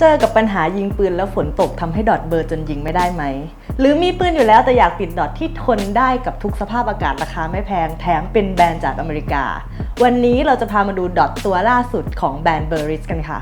เจอกับปัญหายิงปืนแล้วฝนตกทำให้ดอทเบอร์จนยิงไม่ได้ไหม หรือมีปืนอยู่แล้วแต่อยากปิดดอทที่ทนได้กับทุกสภาพอากาศราคาไม่แพงแถมเป็นแบรนด์จากอเมริกา วันนี้เราจะพามาดูดอทตัวล่าสุดของแบรนด์เบอร์ริสกันค่ะ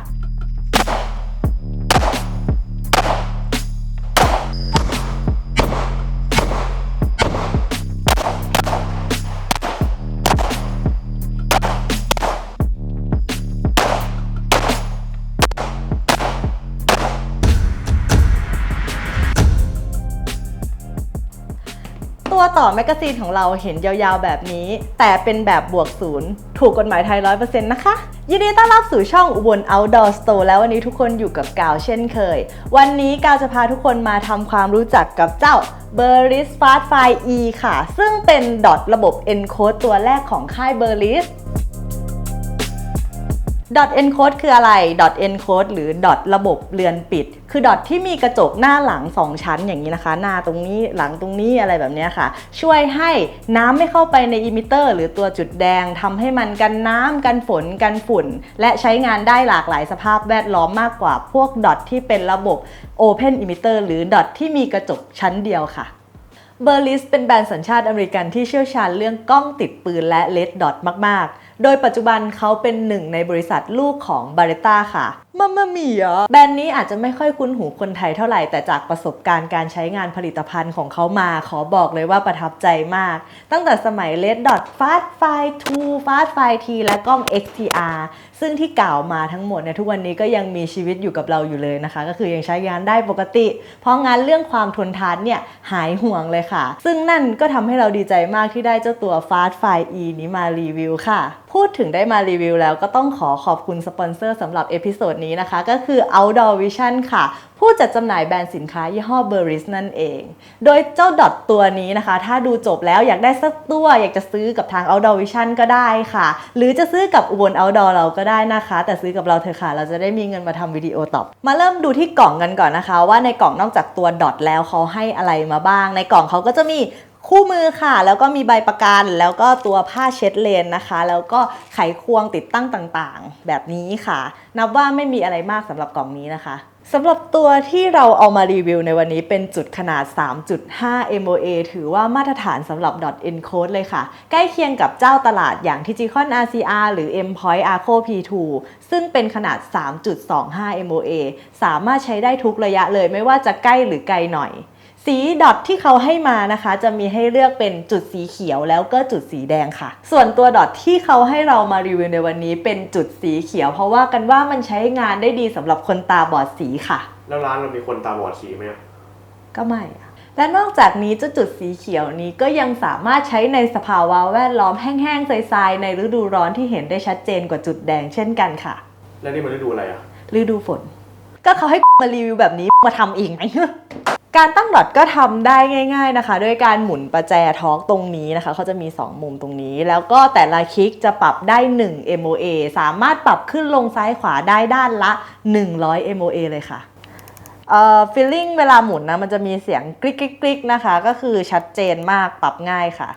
ตัวต่อแมกกาซีนของเราเห็นยาวๆแบบนี้ แต่เป็นแบบบวกศูนย์ถูกกฎหมายไทย 100%นะคะ ยินดีต้อนรับสู่ช่องอุบล Outdoor Store แล้ววันนี้ทุกคนอยู่กับกาวเช่นเคย วันนี้กาวจะพาทุกคนมาทำความรู้จักกับเจ้า b e r r i s Fast File E ค่ะ ซึ่งเป็นดอทระบบ Encode ตัวแรกของค่าย b e r r i s dot encode คืออะไร dot encode หรือ dot ระบบเรือนปิด คือ dot ที่มีกระจกหน้าหลัง 2 ชั้นอย่างนี้นะคะ หน้าตรงนี้หลังตรงนี้อะไรแบบนี้ค่ะ ช่วยให้น้ำไม่เข้าไปในอิมิเตอร์ หรือตัวจุดแดงทำให้มันกันน้ำกันฝนกันฝุ่น และใช้งานได้หลากหลายสภาพแวดล้อมมากกว่าพวก dot ที่เป็นระบบ open emitter หรือ dot ที่มีกระจกชั้นเดียวค่ะเบอร์ลิสเป็นแบรนด์สัญชาติอเมริกันที่เชี่ยวชาญเรื่องกล้องติดปืนและเลดดอทมาก ๆ โดยปัจจุบันเขาเป็นหนึ่งในบริษัทลูกของบาริต้าค่ะ มามามีเหรอแบรนด์นี้อาจจะไม่ค่อยคุ้นหูคนไทยเท่าไหร่ แต่จากประสบการณ์การใช้งานผลิตภัณฑ์ของเขามา ขอบอกเลยว่าประทับใจมาก ตั้งแต่สมัย Red Dot Fast Fire 2 Fast Fire T และกล้อง XTR ซึ่งที่กล่าวมาทั้งหมดเนี่ยทุกวันนี้ก็ยังมีชีวิตอยู่กับเราอยู่เลยนะคะ ก็คือยังใช้งานได้ปกติ เพราะงานเรื่องความทนทานเนี่ยหายห่วงเลยค่ะ ซึ่งนั่นก็ทำให้เราดีใจมากที่ได้เจ้าตัว Fast Fire E นี้มารีวิวค่ะ พูดถึงได้มารีวิวแล้วก็ต้องขอขอบคุณสปอนเซอร์สำหรับเอพิโซดนี้นะคะก็คือ Outdoor Vision ค่ะ ผู้จัดจำหน่ายแบรนด์สินค้ายี่ห้อ Beris นั่นเอง โดยเจ้าดอทตัวนี้นะคะ ถ้าดูจบแล้วอยากได้สักตัว อยากจะซื้อกับทาง Outdoor Vision ก็ได้ค่ะ หรือจะซื้อกับอุบล Outdoor เราก็ได้นะคะ แต่ซื้อกับเราเถอะค่ะ เราจะได้มีเงินมาทำวิดีโอตอบ มาเริ่มดูที่กล่องกันก่อนนะคะ ว่าในกล่องนอกจากตัวดอทแล้วเขาให้อะไรมาบ้าง ในกล่องเขาก็จะมี คู่มือค่ะ แล้วก็มีใบประกันแล้วก็ตัวผ้าเช็ดเลนนะคะ แล้วก็ไขควงติดตั้งต่างๆ แบบนี้ค่ะ นับว่าไม่มีอะไรมากสำหรับกล่องนี้นะคะสำหรับตัวที่เราเอามารีวิวในวันนี้เป็นจุดขนาด 3.5 MOA ถือว่ามาตรฐานสำหรับ dot encode เลยค่ะ ใกล้เคียงกับเจ้าตลาดอย่าง Tigicon RCR หรือ M-Point Arco P2 ซึ่งเป็นขนาด 3.25 MOA สามารถใช้ได้ทุกระยะเลยไม่ว่าจะใกล้หรือไกลหน่อย สีดอทที่เขาให้มานะคะ จะมีให้เลือกเป็นจุดสีเขียวแล้วก็จุดสีแดงค่ะ ส่วนตัวดอทที่เขาให้เรามารีวิวในวันนี้เป็นจุดสีเขียว เพราะว่ากันว่ามันใช้งานได้ดีสำหรับคนตาบอดสีค่ะ แล้วร้านเรามีคนตาบอดสีไหมอะก็ไม่อะและนอกจากนี้เจ้าจุดสีเขียวนี้ก็ยังสามารถใช้ในสภาวะแวดล้อมแห้งๆทรายๆในฤดูร้อนที่เห็นได้ชัดเจนกว่าจุดแดงเช่นกันค่ะ แล้วนี่มันฤดูอะไรอะฤดูฝน ก็เขาให้มารีวิวแบบนี้มาทำเองไหม การตั้งดอทก็ทำได้ง่าย ๆนะคะ ด้วยการหมุนประแจท้องตรงนี้นะคะเขาจะมี 2 มุมตรงนี้ แล้วก็แต่ละคลิกจะปรับได้ 1 MOA สามารถปรับขึ้นลงซ้ายขวาได้ด้านละ 100 MOA เลยค่ะเอ่อฟิลลิ่งเวลาหมุนนะมันจะมีเสียงกริ๊กกริ๊กกริ๊กนะคะ ก็คือชัดเจนมากปรับง่ายค่ะ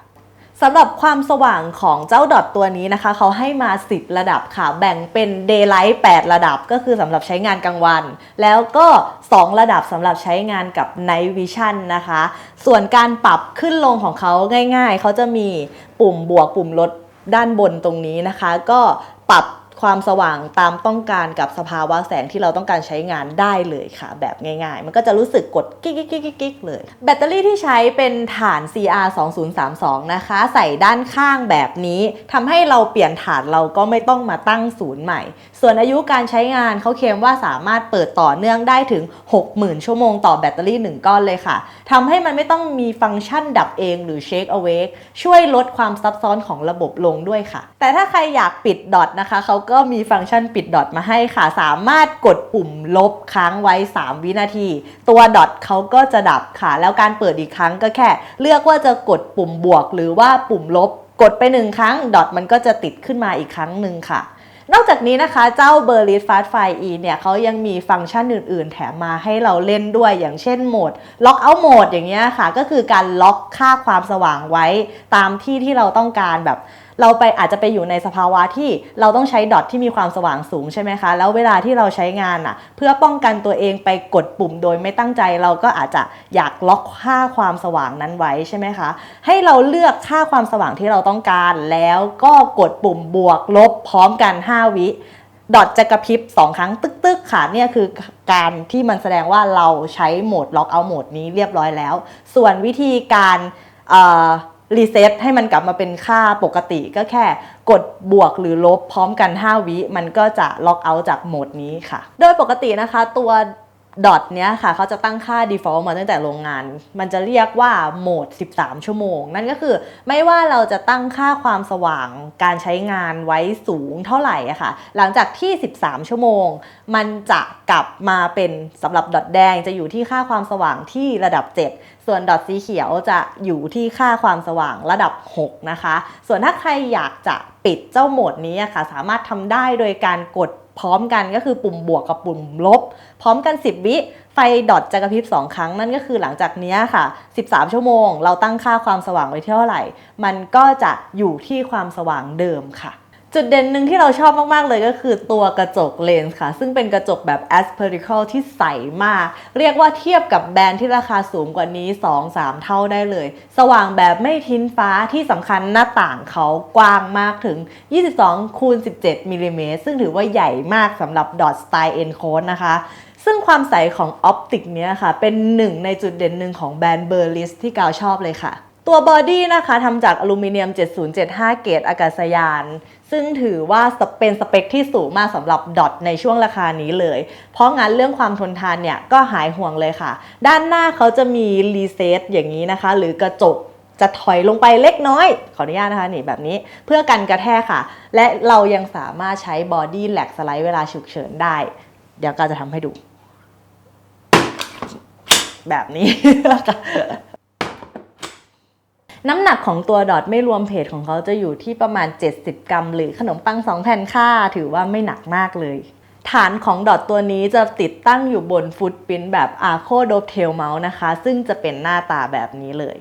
สำหรับความสว่างของเจ้าดอทตัวนี้นะคะ เขาให้มา 10 ระดับค่ะ แบ่งเป็น daylight 8 ระดับก็คือสำหรับใช้งานกลางวัน แล้วก็ 2 ระดับสำหรับใช้งานกับ night vision นะคะ ส่วนการปรับขึ้นลงของเขาง่ายๆ เขาจะมีปุ่มบวกปุ่มลดด้านบนตรงนี้นะคะ ก็ปรับ ความสว่างตามต้องการกับสภาวะแสงที่เราต้องการใช้งานได้เลยค่ะ แบบง่ายๆ มันก็จะรู้สึกกดกิ๊กกิ๊กกิ๊กกิ๊กเลย แบตเตอรี่ที่ใช้เป็นฐาน CR 2032นะคะ ใส่ด้านข้างแบบนี้ทำให้เราเปลี่ยนฐานเราก็ไม่ต้องมาตั้งศูนย์ใหม่ ส่วนอายุการใช้งานเขาเคลมว่าสามารถเปิดต่อเนื่องได้ถึง 60,000 ชั่วโมงต่อแบตเตอรี่ 1 ก้อนเลยค่ะทำให้มันไม่ต้องมีฟังก์ชันดับเองหรือ Shake Awake ช่วยลดความซับซ้อนของระบบลงด้วยค่ะ แต่ถ้าใครอยากปิดดอทนะคะเขาก็มีฟังก์ชันปิดดอทมาให้ค่ะ สามารถกดปุ่มลบค้างไว้ 3 วินาที ตัวดอทเขาก็จะดับค่ะ แล้วการเปิดอีกครั้งก็แค่ เลือกว่าจะกดปุ่มบวก หรือว่าปุ่มลบ กดไปหนึ่งครั้งดอทมันก็จะติดขึ้นมาอีกครั้งหนึ่งค่ะนอกจากนี้นะคะเจ้า b e r l i t Fast Fire E เนี่ยเขายังมีฟังก์ชันอื่น ๆ แถมมาให้เราเล่นด้วยอย่างเช่นโหมด Lock Out Mode อย่างเงี้ยค่ะ ก็คือการล็อกค่าความสว่างไว้ตามที่ที่เราต้องการแบบ เราไปอาจจะไปอยู่ในสภาวะที่เราต้องใช้ดอทที่มีความสว่างสูงใช่ไหมคะ แล้วเวลาที่เราใช้งานอะ เพื่อป้องกันตัวเองไปกดปุ่มโดยไม่ตั้งใจเราก็อาจจะอยากล็อกค่าความสว่างนั้นไว้ใช่ไหมคะ ให้เราเลือกค่าความสว่างที่เราต้องการ แล้วก็กดปุ่มบวกลบพร้อมกัน 5 วิดอทจะกระพริบ 2 ครั้งตึกๆค่ะเนี่ยคือการที่มันแสดงว่าเราใช้โหมดล็อกเอาโหมดนี้เรียบร้อยแล้ว ส่วนวิธีการ รีเซ็ตให้มันกลับมาเป็นค่าปกติก็แค่กดบวกหรือลบพร้อมกัน 5 วิ มันก็จะล็อกเอาจากโหมดนี้ค่ะ โดยปกตินะคะตัว ดอทเนี้ยค่ะเขาจะตั้งค่า default มาตั้งแต่โรงงาน มันจะเรียกว่าโหมด 13 ชั่วโมง นั่นก็คือไม่ว่าเราจะตั้งค่าความสว่างการใช้งานไว้สูงเท่าไหร่อะค่ะ หลังจากที่ 13 ชั่วโมง มันจะกลับมาเป็นสำหรับดอทแดงจะอยู่ที่ค่าความสว่างที่ระดับ 7ส่วนดอทสีเขียวจะอยู่ที่ค่าความสว่างระดับ 6 นะคะ ส่วนถ้าใครอยากจะปิดเจ้าโหมดนี้อะค่ะ สามารถทำได้โดยการกด พร้อมกันก็คือปุ่มบวกกับปุ่มลบ พร้อมกัน 10 วิ ไฟดอทจะกระพริบ 2 ครั้งนั่นก็คือหลังจากนี้ค่ะ 13 ชั่วโมง เราตั้งค่าความสว่างไว้เท่าไหร่ มันก็จะอยู่ที่ความสว่างเดิมค่ะ จุดเด่นหนึ่งที่เราชอบมาก ๆ เลยก็คือตัวกระจกเลนส์ค่ะ ซึ่งเป็นกระจกแบบ aspherical ที่ใสมาก เรียกว่าเทียบกับแบรนด์ที่ราคาสูงกว่านี้ 2-3 เท่าได้เลย สว่างแบบไม่ทิ้นฟ้าที่สำคัญหน้าต่างเขากว้างมากถึง 22คูณ17มิลลิเมตรซึ่งถือว่าใหญ่มากสำหรับดอทสไตล์ Encode นะคะซึ่งความใสของออปติกเนี้ยค่ะ เป็นหนึ่งในจุดเด่นหนึ่งของแบรนด์เบอร์ลิสที่กาวชอบเลยค่ะ ตัวบอดี้นะคะทำจากอลูมิเนียม 7075 เกรดอากาศยาน ซึ่งถือว่าเป็นสเปคที่สูงมากสำหรับดอทในช่วงราคานี้เลย เพราะงั้นเรื่องความทนทานเนี่ยก็หายห่วงเลยค่ะ ด้านหน้าเขาจะมีรีเซ็ตอย่างนี้นะคะ หรือกระจกจะถอยลงไปเล็กน้อย ขออนุญาตนะคะนี่แบบนี้เพื่อกันกระแทกค่ะ และเรายังสามารถใช้บอดี้แลกสไลด์เวลาฉุกเฉินได้ เดี๋ยวก็จะทำให้ดู แบบนี้ น้ำหนักของตัวดอทไม่รวมเพจของเขาจะอยู่ที่ประมาณ 70 กรัม หรือขนมปัง 2 แผ่นค่า ถือว่าไม่หนักมากเลย ฐานของดอทตัวนี้จะติดตั้งอยู่บนฟุตปิ้นแบบอาโคโดเทลเมาส์นะคะ ซึ่งจะเป็นหน้าตาแบบนี้เลย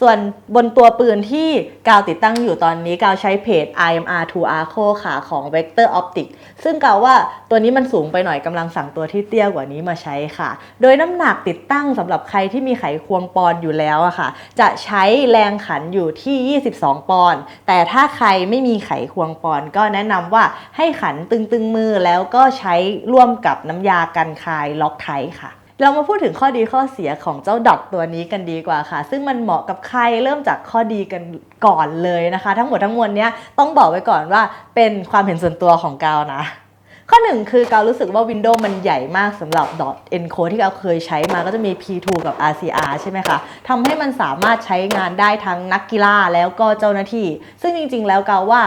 ส่วนบนตัวปืนที่กาวติดตั้งอยู่ตอนนี้กาวใช้เพจ IMR 2 Arco ค่ะของ Vector Optic ซึ่งกาวว่าตัวนี้มันสูงไปหน่อยกำลังสั่งตัวที่เตี้ยกว่านี้มาใช้ค่ะ โดยน้ำหนักติดตั้งสำหรับใครที่มีไขควงปอนอยู่แล้วอะค่ะ จะใช้แรงขันอยู่ที่ 22 ปอนด์แต่ถ้าใครไม่มีไขควงปอนก็แนะนำว่าให้ขันตึงๆมือแล้วก็ใช้ร่วมกับน้ำยากันคายล็อกไทค่ะ เรามาพูดถึงข้อดีข้อเสียของเจ้าดอทตัวนี้กันดีกว่าค่ะ ซึ่งมันเหมาะกับใครเริ่มจากข้อดีกันก่อนเลยนะคะ ทั้งหมดทั้งมวลเนี้ยต้องบอกไว้ก่อนว่าเป็นความเห็นส่วนตัวของกาวนะข้อหนึ่งคือกาวรู้สึกว่า Windows มันใหญ่มากสำหรับ encode ที่เกาเคยใช้มาก็จะมี P2 กับ RCR ใช่ไหมคะทำให้มันสามารถใช้งานได้ทั้งนักกีฬาแล้วก็เจ้าหน้าที่ ซึ่งจริงๆ แล้วกาวว่า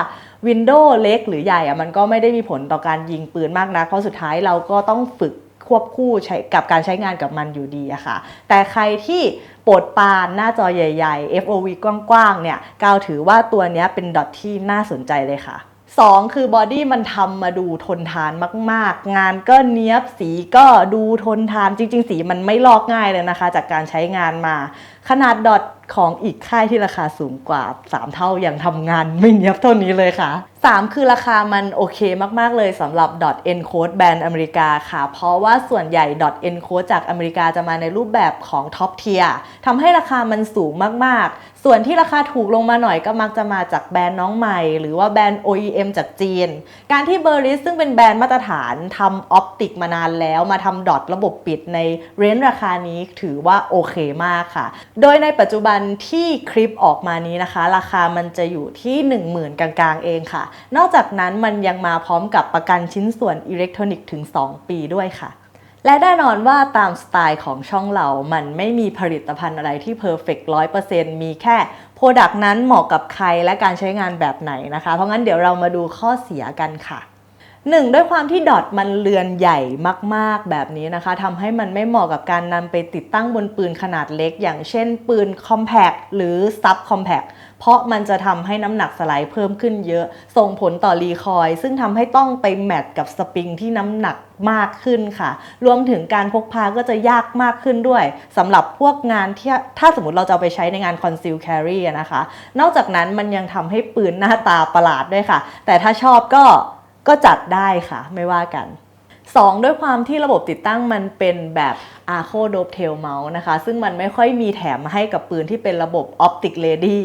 Windows เล็กหรือใหญ่อะมันก็ไม่ได้มีผลต่อการยิงปืนมากนะเพราะสุดท้ายเราก็ต้องฝึก ควบคู่ใช้กับการใช้งานกับมันอยู่ดีอะค่ะ แต่ใครที่โปรดปานหน้าจอใหญ่ๆ FOV กว้างๆเนี่ยกาวถือว่าตัวนี้เป็นดอทที่น่าสนใจเลยค่ะสองคือบอดี้มันทำมาดูทนทานมาก ๆ งานก็เนี้ยบสีก็ดูทนทานจริง ๆ สีมันไม่ลอกง่ายเลยนะคะ จากการใช้งานมา ขนาดดอทของอีกค่ายที่ราคาสูงกว่า 3 เท่ายังทำงานไม่เนี้ยบเท่านี้เลยค่ะ 3 คือราคามันโอเคมาก ๆ เลยสำหรับ encode แบรนด์อเมริกาค่ะ เพราะว่าส่วนใหญ่ encode จากอเมริกาจะมาในรูปแบบของ top tier ทำให้ราคามันสูงมาก ๆ ส่วนที่ราคาถูกลงมาหน่อยก็มักจะมาจากแบรนด์น้องใหม่ หรือว่าแบรนด์ OEM จากจีน การที่เบอร์ริสซึ่งเป็นแบรนด์มาตรฐานทำออปติกมานานแล้วมาทำดอทระบบปิดในเรนจ์ราคานี้ถือว่าโอเคมากค่ะ โดยในปัจจุบันที่คลิปออกมานี้นะคะ ราคามันจะอยู่ที่ 10,000 กลางๆ เองค่ะนอกจากนั้นมันยังมาพร้อมกับประกันชิ้นส่วนอิเล็กทรอนิกส์ถึง 2 ปีด้วยค่ะ และแน่นอนว่าตามสไตล์ของช่องเรา มันไม่มีผลิตภัณฑ์อะไรที่เพอร์เฟกต์ร้อยเปอร์เซ็นต์มีแค่โปรดักต์นั้นเหมาะกับใครและการใช้งานแบบไหนนะคะ เพราะงั้นเดี๋ยวเรามาดูข้อเสียกันค่ะ หนึ่งด้วยความที่ดอทมันเรือนใหญ่มาก ๆ แบบนี้นะคะทำให้มันไม่เหมาะกับการนำไปติดตั้งบนปืนขนาดเล็ก อย่างเช่นปืน Compact หรือ Sub Compact เพราะมันจะทำให้น้ำหนักสไลด์เพิ่มขึ้นเยอะ ส่งผลต่อรีคอย ซึ่งทำให้ต้องไปแมทกับสปริงที่น้ำหนักมากขึ้นค่ะ รวมถึงการพกพาก็จะยากมากขึ้นด้วยสำหรับพวกงานที่ถ้าสมมติเราจะไปใช้ในงาน conceal carry นะคะ นอกจากนั้นมันยังทำให้ปืนหน้าตาประหลาดด้วยค่ะ แต่ถ้าชอบก็ ก็จัดได้ค่ะ ไม่ว่ากัน 2 ด้วยความที่ระบบติดตั้งมันเป็นแบบ Arco Dovetail Mouse นะคะ ซึ่งมันไม่ค่อยมีแถมมาให้กับปืนที่เป็นระบบ Optic Ready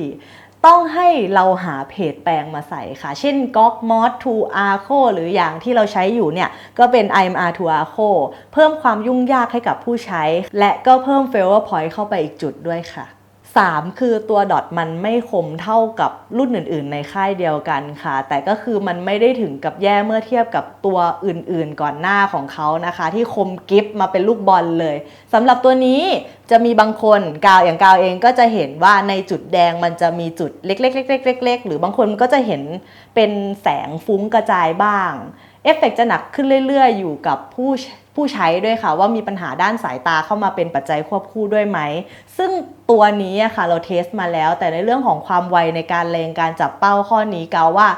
ต้องให้เราหาเพจแปลงมาใส่ค่ะ เช่น GOG Mod 2 Arco หรืออย่างที่เราใช้อยู่เนี่ย ก็เป็น IMR 2 Arco เพิ่มความยุ่งยากให้กับผู้ใช้ และก็เพิ่ม failure point เข้าไปอีกจุดด้วยค่ะ 3 คือตัวดอทมันไม่คมเท่ากับรุ่นอื่น ๆ ในค่ายเดียวกันค่ะ แต่ก็คือมันไม่ได้ถึงกับแย่เมื่อเทียบกับตัวอื่น ๆ ก่อนหน้าของเขานะคะ ที่คมกิฟมาเป็นลูกบอลเลยสำหรับตัวนี้จะมีบางคนกาวอย่างกาวเองก็จะเห็นว่าในจุดแดงมันจะมีจุดเล็กๆๆๆๆหรือบางคนก็จะเห็นเป็นแสงฟุ้งกระจายบ้างเอฟเฟกต์จะหนักขึ้นเรื่อย ๆ อยู่กับผู้ ผู้ใช้ด้วยค่ะ ว่ามีปัญหาด้านสายตาเข้ามาเป็นปัจจัยควบคู่ด้วยไหม ซึ่งตัวนี้ค่ะเราเทสมาแล้ว แต่ในเรื่องของความไวในการเลงการจับเป้าข้อนี้กาวว่า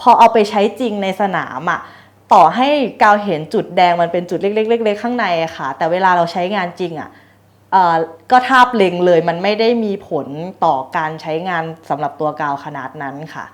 พอเอาไปใช้จริงในสนามอะต่อให้กาวเห็นจุดแดงมันเป็นจุดเล็กๆๆข้างในอะค่ะ แต่เวลาเราใช้งานจริงอะเอ่อก็ทาบเล็งเลยมันไม่ได้มีผลต่อการใช้งานสำหรับตัวกาวขนาดนั้นค่ะ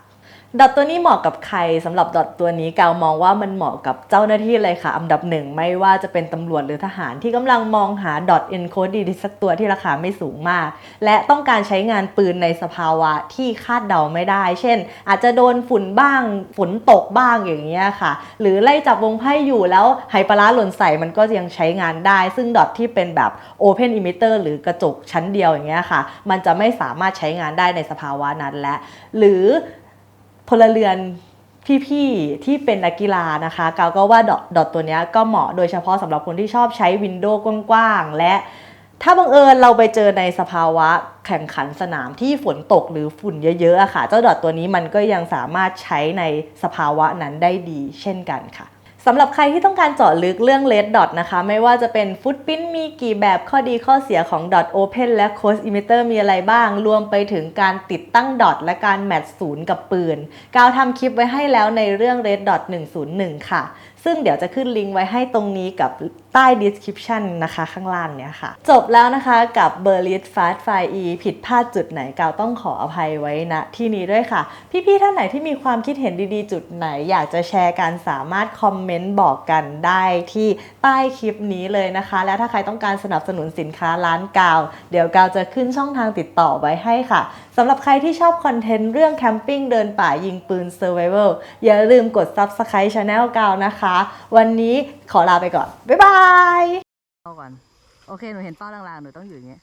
ดอทตัวนี้เหมาะกับใครสำหรับดอทตัวนี้กาวมองว่ามันเหมาะกับเจ้าหน้าที่เลยค่ะ อันดับหนึ่งไม่ว่าจะเป็นตำรวจหรือทหารที่กำลังมองหาดอทเอนโคดดีสักตัวที่ราคาไม่สูงมาก และต้องการใช้งานปืนในสภาวะที่คาดเดาไม่ได้ เช่น อาจจะโดนฝุ่นบ้างฝนตกบ้างอย่างเงี้ยค่ะ หรือไล่จับวงไพ่อยู่แล้วไหปลาร้าหล่นใส่มันก็ยังใช้งานได้ ซึ่งดอทที่เป็นแบบ Open Emitter หรือกระจกชั้นเดียวอย่างเงี้ยค่ะ มันจะไม่สามารถใช้งานได้ในสภาวะนั้นและ หรือ พลเรือนพี่ๆที่เป็นนักกีฬานะคะกาวก็ว่าดอทดอทตัวนี้ก็เหมาะโดยเฉพาะสำหรับคนที่ชอบใช้วินโดว์กว้างๆ และถ้าบังเอิญเราไปเจอในสภาวะแข่งขันสนามที่ฝนตกหรือฝุ่นเยอะๆอะค่ะ เจ้าดอทตัวนี้มันก็ยังสามารถใช้ในสภาวะนั้นได้ดีเช่นกันค่ะำหรับใครที่ต้องการเจาะลึกเรื่อง Red Dot นะคะ ไม่ว่าจะเป็นฟุตปิ้นมีกี่แบบข้อดีข้อเสียของ Dot Open และ Close Emitter มีอะไรบ้าง รวมไปถึงการติดตั้ง Dot และการแมทศูนย์กับปืน กาวทำคลิปไว้ให้แล้วในเรื่อง Red Dot 101 ค่ะ ซึ่งเดี๋ยวจะขึ้นลิงก์ไว้ให้ตรงนี้กับใต้ description นะคะข้างล่างเนี่ยค่ะ จบแล้วนะคะกับ b e r l i t Fast Fire E ผิดพลาดจุดไหนกาวต้องขออภัยไว้ณที่นี้ด้วยค่ะ พี่ๆท่านไหนที่มีความคิดเห็นดีๆ จุดไหน อยากจะแชร์กันสามารถคอมเมนต์บอกกันได้ที่ใต้คลิปนี้เลยนะคะ และถ้าใครต้องการสนับสนุนสินค้าร้านกาว เดี๋ยวกาวจะขึ้นช่องทางติดต่อไว้ให้ค่ะสำหรับใครที่ชอบคอนเทนต์เรื่องแคมปิ้งเดินป่ายิงปืน Survival อย่าลืมกด Subscribe Channel กาวนะคะ วันนี้ขอลาไปก่อนบ๊ายบายายเอาก่อน โอเค หนูเห็นเป้าลางๆ หนูต้องอยู่อย่างเงี้ย